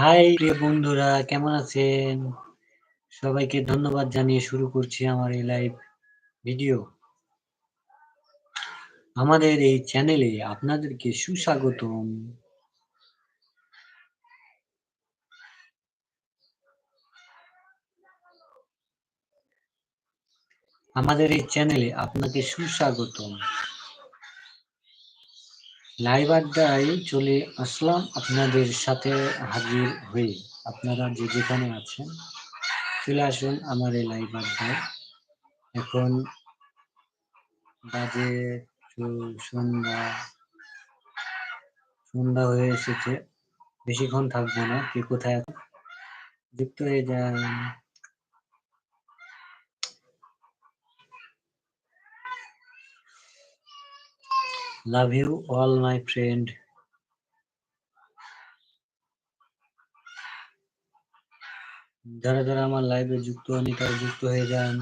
High, প্রিয় বন্ধুরা, কেমন আছেন? সবাইকে ধন্যবাদ জানিয়ে শুরু করছি আমার এই লাইভ ভিডিও। আমাদের এই চ্যানেলে আপনাদেরকে সুস্বাগতম। আমাদের এই চ্যানেলে আপনাকে সুস্বাগতম। লাইভ আড্ডায় চলে আসলাম আপনাদের সাথে হাজির হয়ে। আপনারা যে যেখানে আছেন, চলে আসুন আমার এই লাইভ আড্ডায়। এখন বাজে সন্ধ্যা সন্ধ্যা হয়ে এসেছে। বেশিক্ষণ থাকব না, কে কোথায় যুক্ত হয়ে যান। Love you all my friend যারা যারা আমার লাইভে যুক্ত হয়নি, তারা যুক্ত হয়ে যান।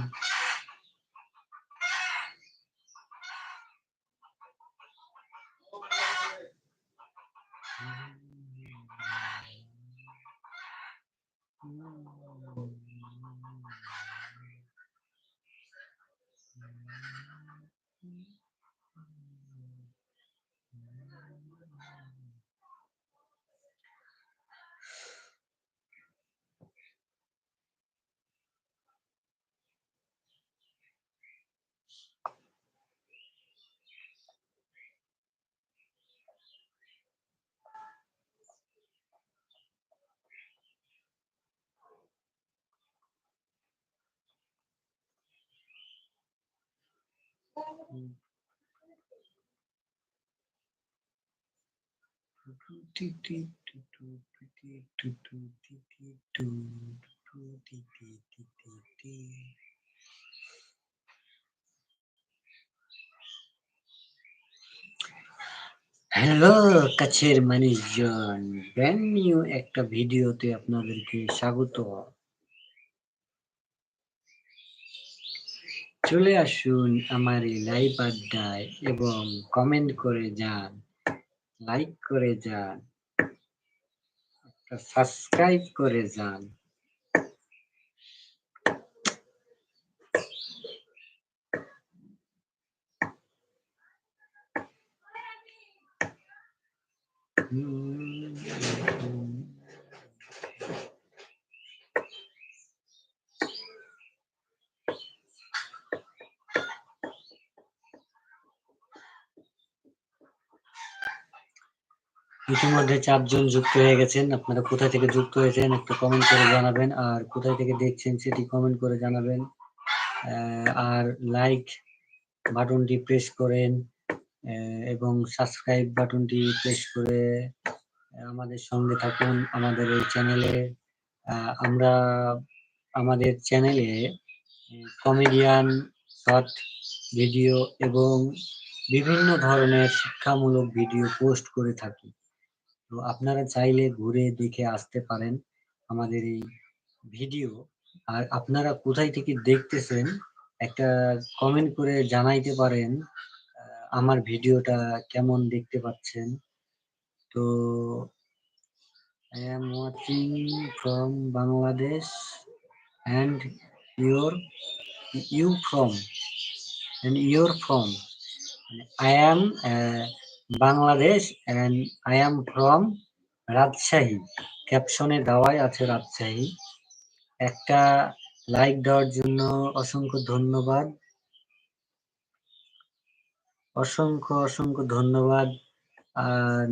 হ্যালো কাছের মানুষজন। ব্র্যান্ড নিউ একটা ভিডিওতে আপনাদেরকে স্বাগত চলে আসুন আমার এই লাইভ আড্ডায় এবং কমেন্ট করে যান লাইক করে যান সাবস্ক্রাইব করে যান। ইতিমধ্যে চারজন যুক্ত হয়ে গেছেন। আপনারা কোথায় থেকে যুক্ত হয়েছেন একটু কমেন্ট করে জানাবেন। আর কোথায় থেকে দেখছেন সেটি কমেন্ট করে জানাবেন। আর লাইক বাটনটি প্রেস করেন এবং সাবস্ক্রাইব বাটনটি প্রেস করে আমাদের সঙ্গে থাকুন আমাদের এই চ্যানেলে আমরা আমাদের চ্যানেলে কমেডিয়ান শর্ট ভিডিও এবং বিভিন্ন ধরনের শিক্ষামূলক ভিডিও পোস্ট করে থাকি। তো আপনারা চাইলে ঘুরে দেখে আসতে পারেন আমাদের এই ভিডিও। আর আপনারা কোথায় থেকে দেখতেছেন, একটা কমেন্ট করে জানাইতে পারেন আমার ভিডিওটা কেমন দেখতে পাচ্ছেন। তো I am watching from Bangladesh and your you from and your from I am Bangladesh and I am from Rajshahi. ক্যাপশনে দেওয়াই আছে রাজশাহী। একটা লাইক দেওয়ার জন্য অসংখ্য ধন্যবাদ। অসংখ্য অসংখ্য ধন্যবাদ।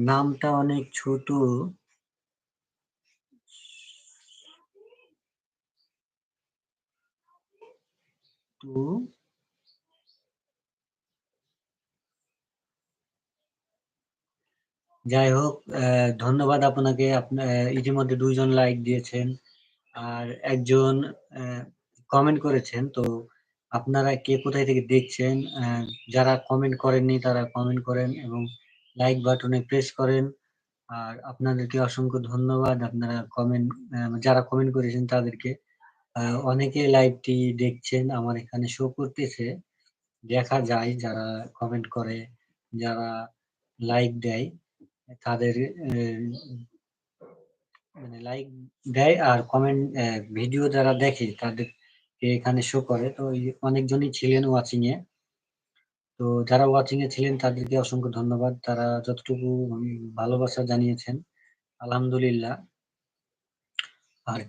নামটা অনেক ছোট। তো যাই হোক ধন্যবাদ আপনাকে। ইতিমধ্যে দুইজন লাইক দিয়েছেন আর একজন কমেন্ট করেছেন। তো আপনারা কে কোথায় থেকে দেখছেন যারা কমেন্ট করেননি তারা কমেন্ট করেন এবং লাইক বাটনে প্রেস করেন। আর আপনাদেরকে অসংখ্য ধন্যবাদ। আপনারা কমেন্ট যারা কমেন্ট করেছেন তাদেরকে অনেকে লাইভটি দেখছেন, আমার এখানে শো করতেছে। দেখা যায় যারা কমেন্ট করে, যারা লাইক দেয়। তাদের মানে লাইক দেয় আর কমেন্ট ভিডিও যারা দেখে তাদেরকে এখানে শো করে। তো অনেকজনই ছিলেন ওয়াচিং এ। তো যারা ওয়াচিং এ ছিলেন তাদেরকে অসংখ্য ধন্যবাদ। তারা যতটুকু ভালোবাসা জানিয়েছেন, আলহামদুলিল্লাহ। আর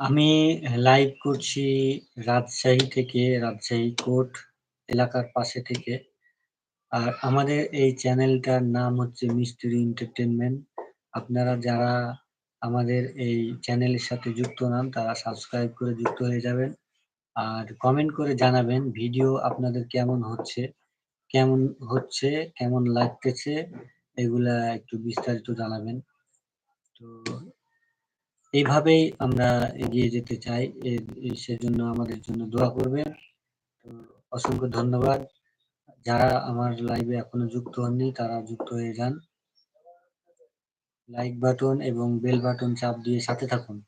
আমি লাইভ করছি রাজশাহী থেকে, রাজশাহী কোর্ট এলাকার পাশে থেকে। আর আমাদের এই চ্যানেলটার নাম হচ্ছে মিস্ত্রি এন্টারটেনমেন্ট আপনারা যারা আমাদের এই চ্যানেলের সাথে যুক্ত নান, তারা সাবস্ক্রাইব করে যুক্ত হয়ে যাবেন। আর কমেন্ট করে জানাবেন ভিডিও আপনাদের কেমন হচ্ছে কেমন হচ্ছে, কেমন লাগতেছে, এগুলা একটু বিস্তারিত জানাবেন। তো এইভাবেই আমরা এগিয়ে যেতে চাই। সেজন্য আমাদের জন্য দোয়া করবেন। তো অসংখ্য ধন্যবাদ। যারা আমার লাইভে এখনও যুক্ত হননি, তারা যুক্ত হয়ে যান। লাইক বাটন এবং বেল বাটন চাপ দিয়ে সাথে থাকুন।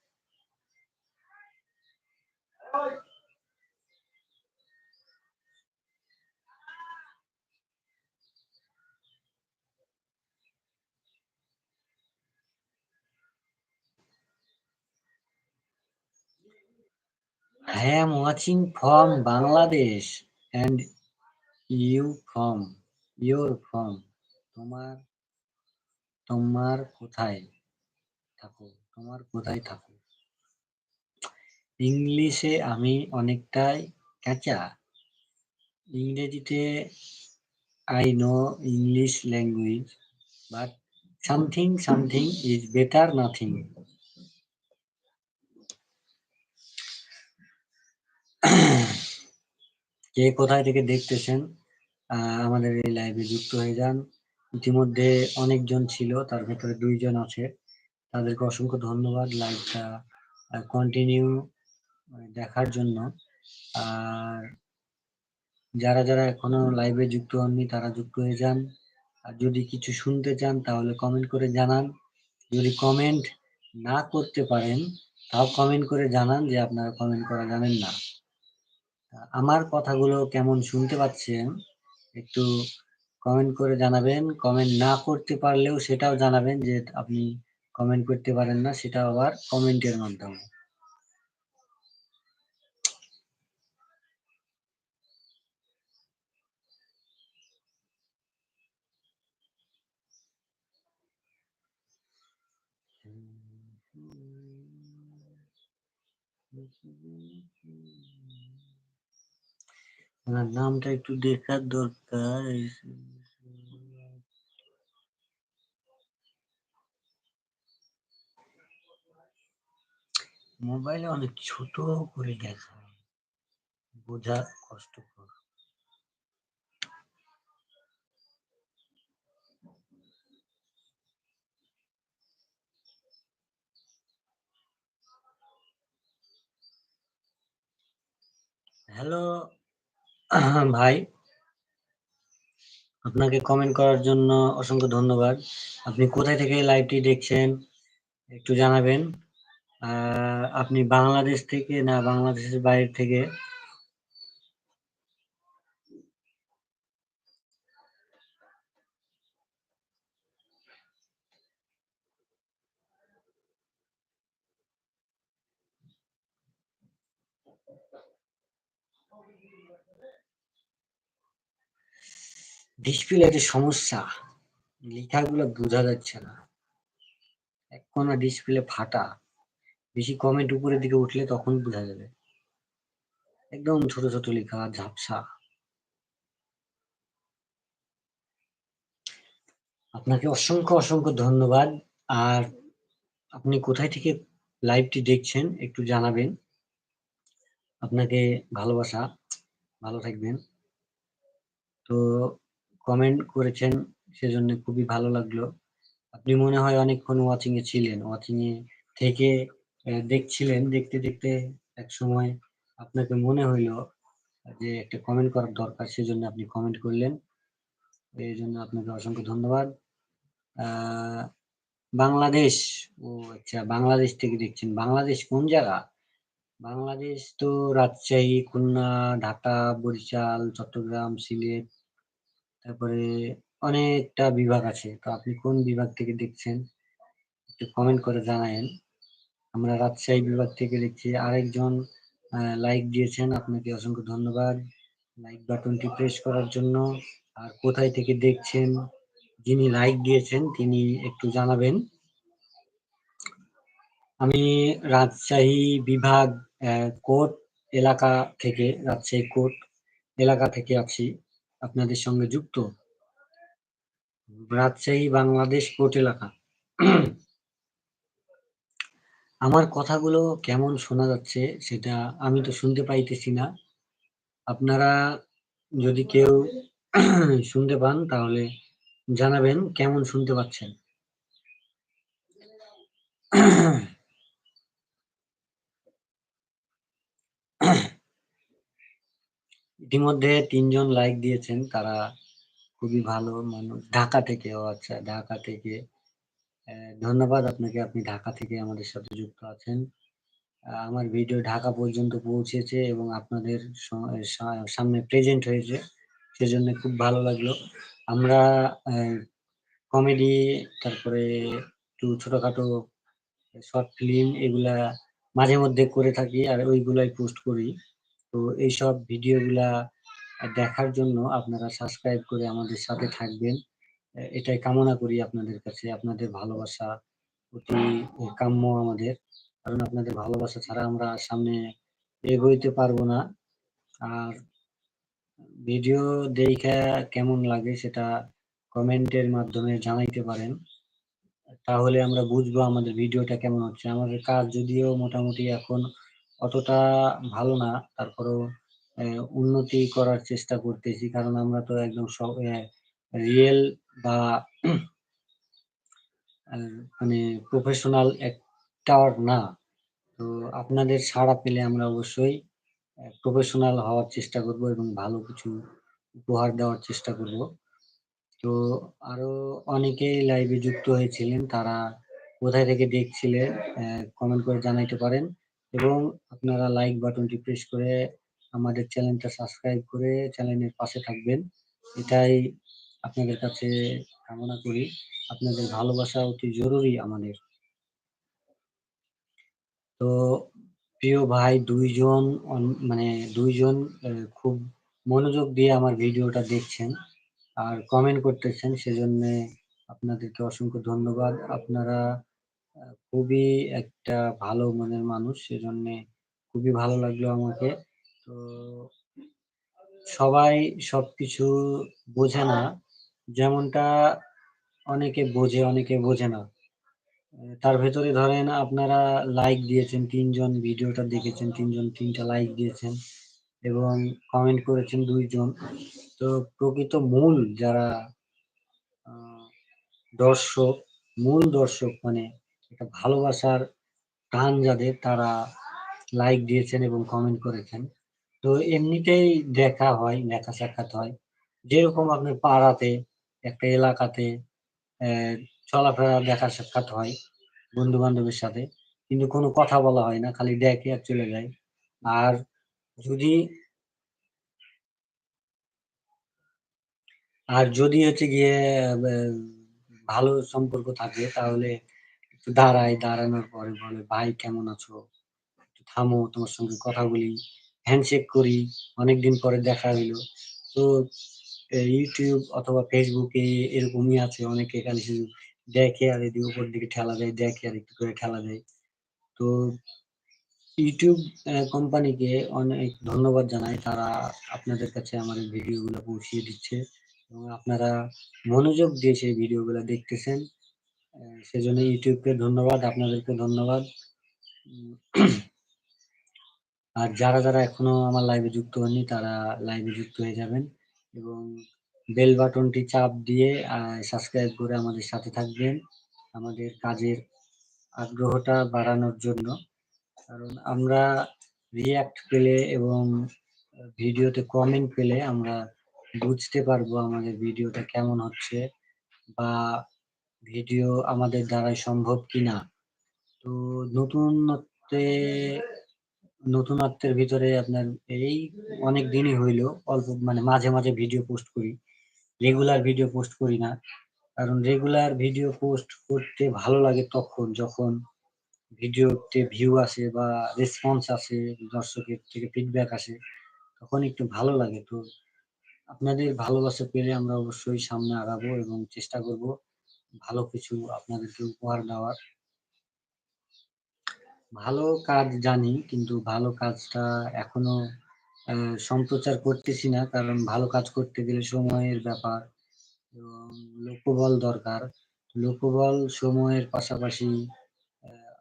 I am watching from Bangladesh and you from your from তোমার তোমার কোথায় থাকো, তোমার কোথায় থাকো। ইংলিশে আমি অনেকটাই কাঁচা। ইংরেজিতে I know English language but something something is better nothing কে কোথায় থেকে দেখতেছেন? আমাদের এই লাইভে যুক্ত হয়ে যান। ইতিমধ্যে অনেকজন ছিল, তার ভেতরে দুইজন আছে। তাদেরকে অসংখ্য ধন্যবাদ লাইভটা কন্টিনিউ দেখার জন্য। আর যারা যারা এখনও লাইভে যুক্ত হননি, তারা যুক্ত হয়ে যান। আর যদি কিছু শুনতে চান, তাহলে কমেন্ট করে জানান। যদি কমেন্ট না করতে পারেন, তাও কমেন্ট করে জানান যে আপনারা কমেন্ট করা জানেন না। আমার কথাগুলো কেমন শুনতে পাচ্ছেন একটু কমেন্ট করে জানাবেন। কমেন্ট না করতে পারলেও সেটাও জানাবেন যে আপনি কমেন্ট করতে পারেন না সেটা আবার কমেন্টের মাধ্যমে। ওনার নামটা একটু দেখার দরকার মোবাইলে অনেক ছোট করে দেখায় বোঝা কষ্টকর। হ্যালো? ভাই, আপনাকে কমেন্ট করার জন্য অসংখ্য ধন্যবাদ। আপনি কোথায় থেকে লাইভটি দেখছেন, একটু জানাবেন। আপনি বাংলাদেশ থেকে না বাংলাদেশের বাইরে থেকে? ডিসপ্লেতে সমস্যা। লেখাগুলো বোঝা যাচ্ছে না। এক কোনা ডিসপ্লে ফাটা। বেশি কমেন্ট উপরের দিকে উঠলে তখন বোঝা যাবে। একদম ছোট ছোট লেখা, ঝাপসা। আপনাকে অসংখ্য অসংখ্য ধন্যবাদ। আর আপনি কোথায় থেকে লাইভটি দেখছেন একটু জানাবেন। আপনাকে ভালোবাসা। ভালো থাকবেন। তো কমেন্ট করেছেন, সেজন্য খুবই ভালো লাগল। আপনি মনে হয় অনেকক্ষণ ওয়াচিং এ ছিলেন। ওয়াচিং এ থেকে দেখছিলেন, দেখতে দেখতে এক সময় আপনাকে মনে হইল যে একটা কমেন্ট করার দরকার, সেজন্য আপনি কমেন্ট করলেন। এই জন্য আপনাকে অসংখ্য ধন্যবাদ। বাংলাদেশ, ও আচ্ছা বাংলাদেশ থেকে দেখছেন। বাংলাদেশ কোন জায়গা? বাংলাদেশ তো রাজশাহী, খুলনা, ঢাকা, বরিশাল, চট্টগ্রাম, সিলেট তারপরে অনেকটা বিভাগ আছে। তো আপনি কোন বিভাগ থেকে দেখছেন? একটু কমেন্ট করে জানায়েন। আমরা রাজশাহী বিভাগ থেকে দেখছি, আরেকজন লাইক দিয়েছেন, আপনাকে অসংখ্য ধন্যবাদ। লাইক বাটনটি প্রেস করার জন্য। আর কোথায় থেকে দেখছেন? যিনি লাইক দিয়েছেন, তিনি একটু জানাবেন। আমি রাজশাহী বিভাগ কোর্ট এলাকা থেকে, রাজশাহী কোর্ট এলাকা থেকে আছি। আপনাদের সঙ্গে যুক্ত। রাজশাহী, বাংলাদেশ কোর্ট এলাকা। আমার কথাগুলো কেমন শোনা যাচ্ছে সেটা আমি তো শুনতে পাইতেছি না। আপনারা যদি কেউ শুনতে পান তাহলে জানাবেন কেমন শুনতে পাচ্ছেন। ইতিমধ্যে তিনজন লাইক দিয়েছেন। তারা খুবই ভালো মানুষ। ঢাকা থেকে ও আচ্ছা ঢাকা থেকে। ধন্যবাদ আপনাকে। আপনি ঢাকা থেকে আমাদের সাথে যুক্ত আছেন। আমার ভিডিও ঢাকা পর্যন্ত পৌঁছেছে এবং আপনাদের সামনে প্রেজেন্ট হয়েছে। সেজন্য খুব ভালো লাগল। আমরা কমেডি তারপরে একটু ছোটখাটো শর্ট ফিল্ম এগুলা মাঝে মধ্যে করে থাকি আর ওইগুলাই পোস্ট করি। তো এইসব ভিডিওগুলা দেখার জন্য আপনারা সাবস্ক্রাইব করে আমাদের সাথে থাকবেন। এটাই কামনা করি আপনাদের কাছে। আপনাদের ভালোবাসা অতি কাম্য আমাদের। কারণ আপনাদের ভালোবাসা ছাড়া আমরা সামনে এগোইতে পারব না। আর ভিডিও দেখা কেমন লাগে সেটা কমেন্টের মাধ্যমে জানাইতে পারেন। তাহলে আমরা বুঝব আমাদের ভিডিওটা কেমন হচ্ছে। আমাদের কাজ যদিও মোটামুটি এখন অতটা ভালো না। তারপরেও উন্নতি করার চেষ্টা করতেছি। কারণ আমরা তো একদম সব রিয়েল বা মানে প্রফেশনাল একটার না। তো আপনাদের সাড়া পেলে আমরা অবশ্যই প্রফেশনাল হওয়ার চেষ্টা করব এবং ভালো কিছু উপহার দেওয়ার চেষ্টা করব। তো আরও অনেকেই লাইভে যুক্ত হয়েছিলেন। তারা কোথায় থেকে দেখছিলেন কমেন্ট করে জানাইতে পারেন। এবং আপনারা লাইক বাটনটি প্রেস করে আমাদের চ্যানেলটা সাবস্ক্রাইব করে চ্যানেলের পাশে থাকবেন। এটাই আপনাদের কাছে কামনা করি। আপনাদের ভালোবাসা অতি জরুরি আমাদের। তো প্রিয় ভাই, দুইজন মানে দুইজন খুব মনোযোগ দিয়ে আমার ভিডিওটা দেখছেন আর কমেন্ট করতেছেন, সেজন্য আপনাদেরকে অসংখ্য ধন্যবাদ। আপনারা খুবই একটা ভালো মনের মানুষ। সেজন্য খুবই ভালো লাগল আমাকে। তো সবাই সবকিছু বোঝে না। যেমনটা অনেকে বোঝে অনেকে বোঝে না। তার ভেতরে ধরেন আপনারা লাইক দিয়েছেন, তিনজন ভিডিওটা দেখেছেন, তিনজন তিনটা লাইক দিয়েছেন এবং কমেন্ট করেছেন দুইজন। তো প্রকৃত মূল যারা দর্শক, মূল দর্শক মানে একটা ভালোবাসার টান যাদের তারা লাইক দিয়েছেন এবং কমেন্ট করেছেন। তো এমনিতেই দেখা হয়, দেখা সাক্ষাৎ হয়। যেরকম আপনার পাড়াতে, একটা এলাকাতে চলাফেরা, দেখা সাক্ষাৎ হয় বন্ধু বান্ধবের সাথে। কিন্তু কোনো কথা বলা হয় না, খালি দেখে আর চলে যায়। আর যদি আর যদি হচ্ছে গিয়ে ভালো সম্পর্ক থাকে, তাহলে দাঁড়ায়, দাঁড়ানোর পরে বলে, ভাই, কেমন আছো? থামো, তোমার সঙ্গে কথা বলি। হ্যান্ডশেক করি, অনেকদিন পরে দেখা হইল। তো ইউটিউব অথবা ফেসবুকে এরকমই আছে, অনেকে খালি শুধু দেখে আর এদিকে উপর দিকে ঠেলা দেয়, দেখে আর একটু করে ঠেলা দেয়। তো ইউটিউব কোম্পানিকে অনেক ধন্যবাদ জানাই। তারা আপনাদের কাছে আমাদের ভিডিওগুলো পৌঁছিয়ে দিচ্ছে এবং আপনারা মনোযোগ দিয়ে সেই ভিডিওগুলো দেখতেছেন। সেজন্য ইউটিউবকে ধন্যবাদ, আপনাদেরকে ধন্যবাদ। আর যারা যারা এখনও আমার লাইভে যুক্ত হননি, তারা লাইভে যুক্ত হয়ে যাবেন এবং বেল বাটনটি চাপ দিয়ে সাবস্ক্রাইব করে আমাদের সাথে থাকবেন আমাদের কাজের আগ্রহটা বাড়ানোর জন্য। কারণ আমরা রিয়াক্ট পেলে এবং ভিডিওতে কমেন্ট পেলে আমরা বুঝতে পারব আমাদের ভিডিওটা কেমন হচ্ছে বা ভিডিও আমাদের দ্বারাই সম্ভব কিনা? তো নতুনত্বে, নতুনত্বের ভিতরে আপনার এই অনেক দিনই হইল, অল্প মানে মাঝে মাঝে ভিডিও পোস্ট করি। রেগুলার ভিডিও পোস্ট করি না। কারণ রেগুলার ভিডিও পোস্ট করতে ভালো লাগে তখন, যখন ভিডিওতে ভিউ আসে বা রেসপন্স আসে, দর্শকের থেকে ফিডব্যাক আসে, তখন একটু ভালো লাগে। তো আপনাদের ভালোবাসা পেলে আমরা অবশ্যই সামনে আগাবো এবং চেষ্টা করব। ভালো কিছু আপনাদেরকে উপহার দেওয়ার। ভালো কাজ জানি, কিন্তু ভালো কাজটা এখনও সম্প্রচার করতেছি না, কারণ ভালো কাজ করতে গেলে সময়ের ব্যাপার এবং লোকবল দরকার। লোকবল সময়ের পাশাপাশি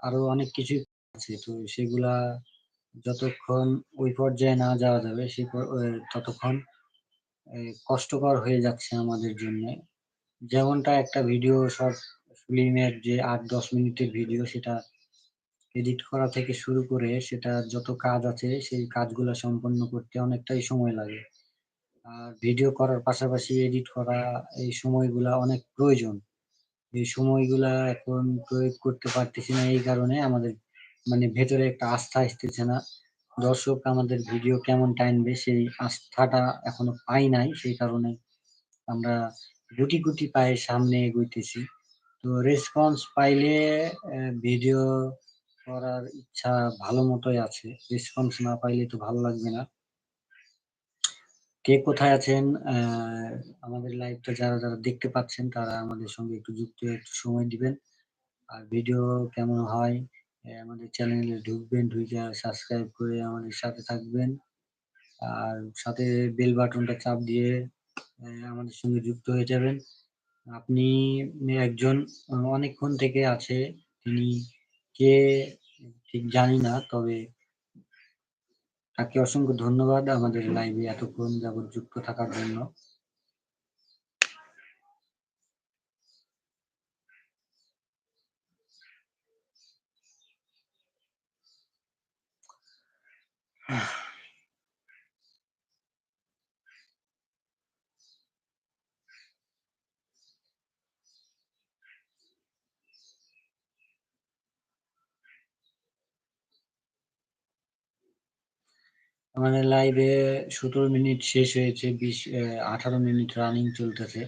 আরও অনেক কিছু আছে, তো সেগুলা যতক্ষণ ওই পর্যায়ে না যাওয়া যাবে সেই ততক্ষণ কষ্টকর হয়ে যাচ্ছে আমাদের জন্য। যেমনটা একটা ভিডিও শর্ট ফিল্মের যে আট দশ মিনিটের ভিডিও সেটা এডিট করা থেকে শুরু করে সেটা যত কাজ আছে সেই কাজগুলো সম্পন্ন করতে অনেকটাই সময় লাগে। আর ভিডিও করার পাশাপাশি এডিট করা এই সময়গুলা অনেক প্রয়োজন। এই সময়গুলা এখন প্রয়োগ করতে পারতেছি না এই কারণে আমাদের মানে ভেতরে একটা আস্থা আসতেছে না। দর্শক আমাদের ভিডিও কেমন টাইনবে সেই আস্থাটা এখনও পাই নাই, সেই কারণে আমরা গুটি গুটি পায়ে সামনে এগোইতেছি। তো রেসপন্স পাইলে ভিডিও করার ইচ্ছা ভালো মতোই আছে। রেসপন্স না পাইলে তো ভালো লাগবে না। কে কোথায় আছেন? আমাদের লাইভটা যারা যারা দেখতে পাচ্ছেন, তারা আমাদের সঙ্গে একটু যুক্ত একটু সময় দিবেন। আর ভিডিও কেমন হয়? আমাদের চ্যানেলে ঢুকবেন, ঢুকে সাবস্ক্রাইব করে আমাদের সাথে থাকবেন। আর সাথে বেল বাটনটা চাপ দিয়ে আমাদের সঙ্গে যুক্ত হয়ে যাবেন। আপনি একজন অনেকক্ষণ থেকে আছে। তিনি কে ঠিক জানি না, তবে তাকে অসংখ্য ধন্যবাদ আমাদের লাইভে এতক্ষণ যাবৎ যুক্ত থাকার জন্য। আমাদের লাইভে সতেরো মিনিট শেষ হয়েছে, বিশ আঠারো মিনিট রানিং চলতেছে।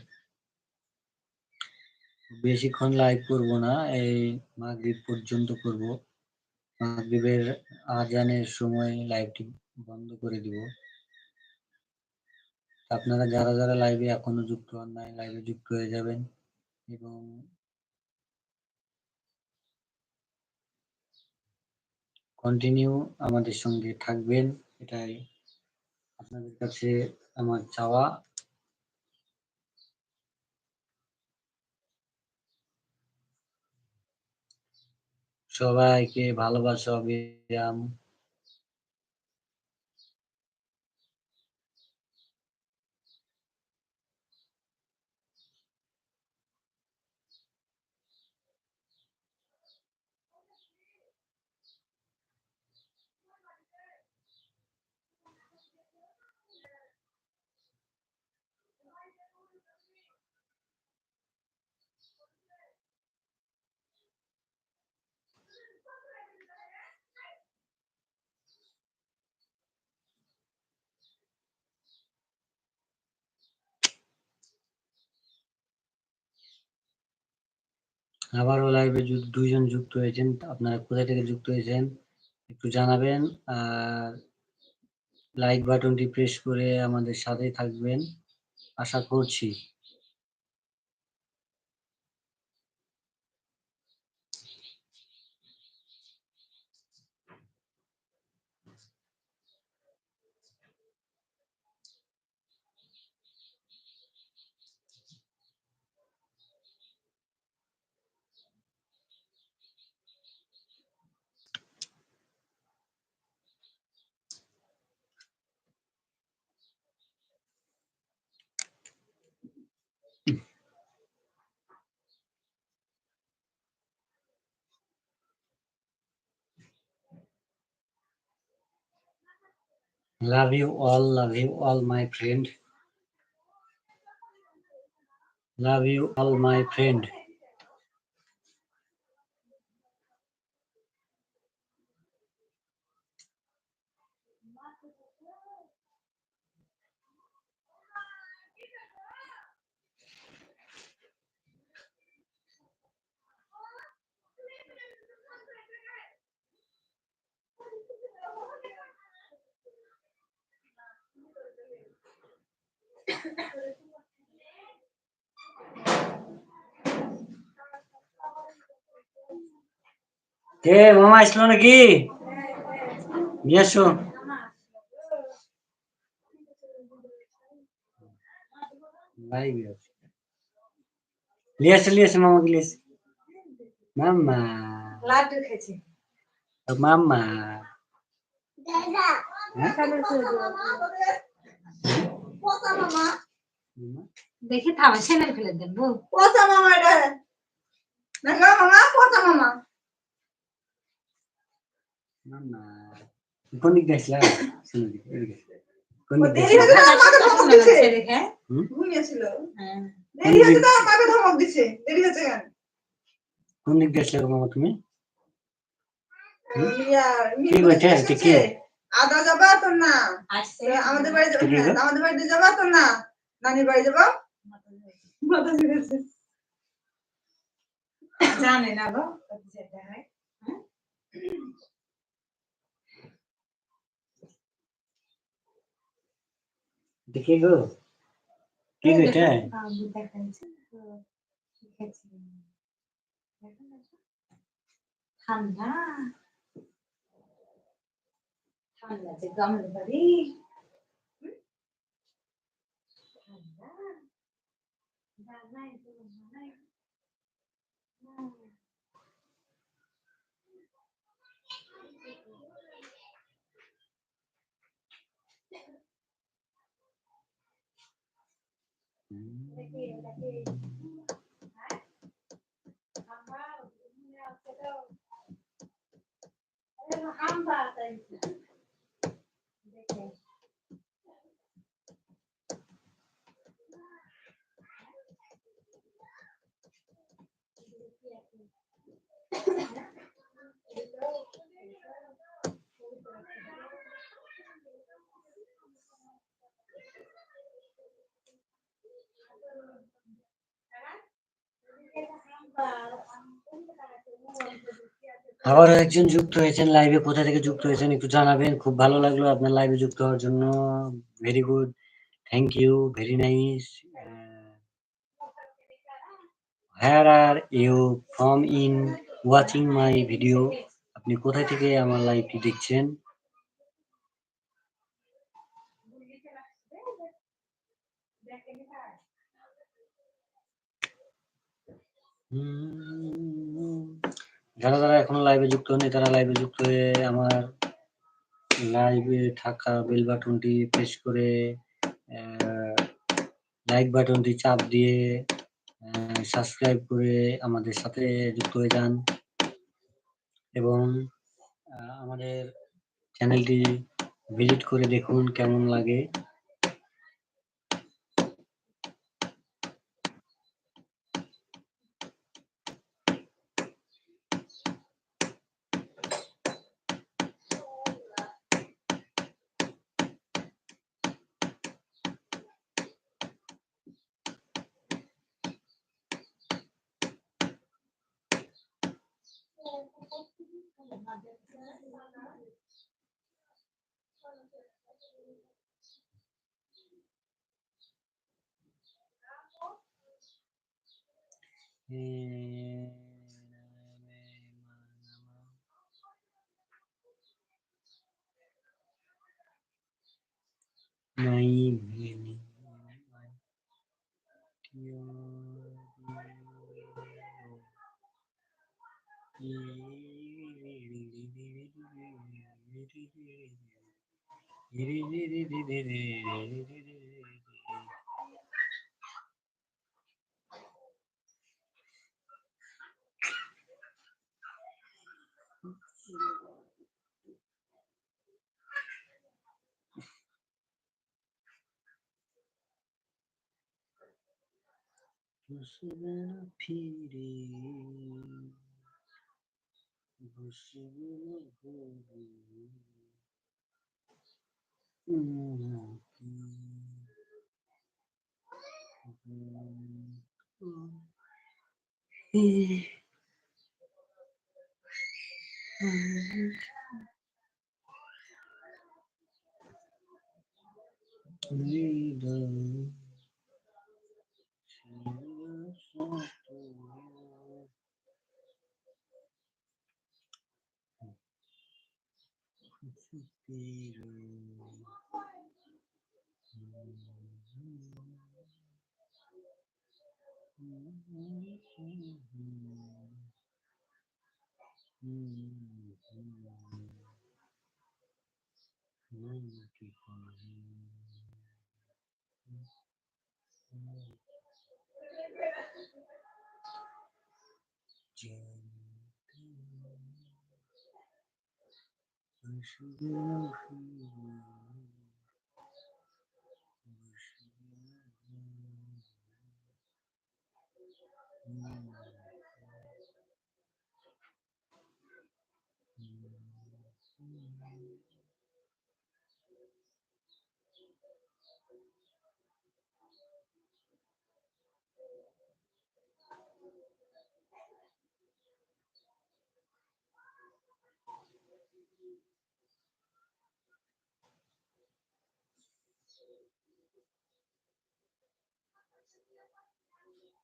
বেশিক্ষণ লাইভ করব না, এই মাগরিব পর্যন্ত করব। মাগরিবের আজানের সময় লাইভটি বন্ধ করে দিব। আপনারা যারা যারা লাইভে এখনও যুক্ত হন নাই লাইভে যুক্ত হয়ে যাবেন এবং কন্টিনিউ আমাদের সঙ্গে থাকবেন। এটাই। আপনাদের কাছে আমার চাওয়া। সবাইকে ভালোবাসা অবিরাম। আবারও লাইভে দুইজন যুক্ত হয়েছেন। আপনারা কোথা থেকে যুক্ত হয়েছেন একটু জানাবেন আর লাইক বাটনটি প্রেস করে আমাদের সাথে থাকবেন। আশা করছি Love you all, love you all, my friend. Love you all, my friend. কে মামা আসলো নাকি? নিয়ে আসো নিয়ে আসো নিয়ে আসো মামা মামা। দেখে থামে ছেলে ফেলে দেন বউ। পচা মামা এটা। দেখো মামা পচা মামা। কোন দিক এদিকে। কোন ঘুমিয়েছিল। হ্যাঁ। দেরি তো ধমক দেরি কেন? কোন মামা তুমি? কি বলছে? কি? আদা যাবা তো না? আমাদের বাড়ি যাবা? আমাদের বাড়িতে যাবা তো না? নানির বাড়ি যাবা? জানে না গো দেখে গো। কি এটা ঠান্ডা। ঠান্ডা যে গামলে বাড়ি ঠান্ডা জানাই তো জানাই আবারও একজন যুক্ত হয়েছেন লাইভে কোথা থেকে যুক্ত হয়েছেন একটু জানাবেন? খুব ভালো লাগল আপনার লাইভে যুক্ত হওয়ার জন্য। Very good thank you very nice where are you from in watching my video আপনি কোথায় থেকে আমার লাইভটি দেখছেন? যারা যারা এখনও লাইভে যুক্ত হয়নি তারা লাইভে যুক্ত হয়ে আমার লাইভে থাকা বেল বাটনটি প্রেস করে লাইক বাটনটি চাপ দিয়ে সাবস্ক্রাইব করে আমাদের সাথে যুক্ত হয়ে যান। এবং আমাদের চ্যানেলটি ভিজিট করে দেখুন কেমন লাগে। E... Busubira piri. Busubira piri. Leader. ঘরে সত্যির কি 是点二